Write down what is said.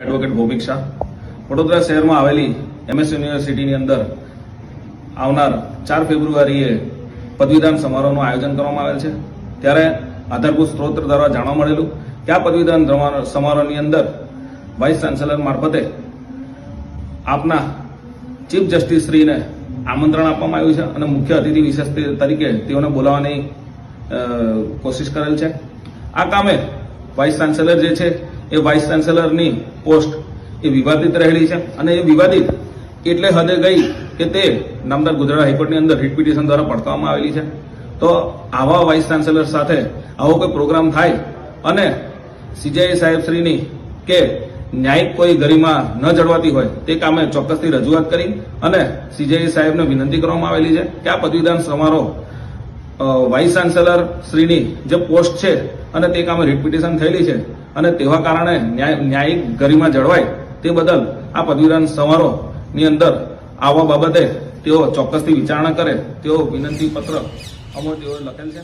Advocate ભૌમિક શાહ. વડોદરા શહેરમાં આવેલી MS યુનિવર્સિટીની અંદર આવનાર ચાર ફેબ્રુઆરીએ પદવીદાન સમારોહનું આયોજન કરવામાં આવેલ છે. ત્યારે આધારભૂત સ્ત્રોત દ્વારા જાણવા મળેલું કે આ પદવીદાન સમારોહની અંદર વાઇસ ચાન્સેલર મારફતે આપના ચીફ જસ્ટિસ શ્રીને આમંત્રણ આપવામાં આવ્યું છે અને મુખ્ય અતિથિ વિશેષ તરીકે તેઓને બોલાવવાની કોશિશ કરેલ છે. આ કામે વાઇસ ચાન્સેલર જે છે એ વાઇસ ચાન્સેલરની પોસ્ટ એ વિવાદિત રહેલી છે. અને એ વિવાદિત એટલે હદે ગઈ કે તે નામદાર ગુજરાત હાઈકોર્ટની અંદર રીટ પિટિશન દ્વારા પડકાવવામાં આવેલી છે. તો આવા વાઇસ ચાન્સેલર સાથે આવો કોઈ પ્રોગ્રામ થાય અને સીજેઆઈ સાહેબ શ્રીની કે ન્યાયિક કોઈ ગરિમા ન જળવાતી હોય તે કામે ચોક્કસથી રજૂઆત કરી અને સીજેઆઈ સાહેબને વિનંતી કરવામાં આવેલી છે કે આ પદવીદાન સમારોહ વાઇસ ચાન્સેલર શ્રીની જે પોસ્ટ છે અને તે કામે રીટ પિટિશન થયેલી છે અને તેવા કારણે ન્યાય ન્યાયિક ગરિમા જળવાય તે બદલ આ પદવીદાન સમારોહની અંદર આવવા બાબતે તેઓ ચોક્કસથી વિચારણા કરે તેઓ વિનંતી પત્ર અમો તેઓએ લખેલ છે.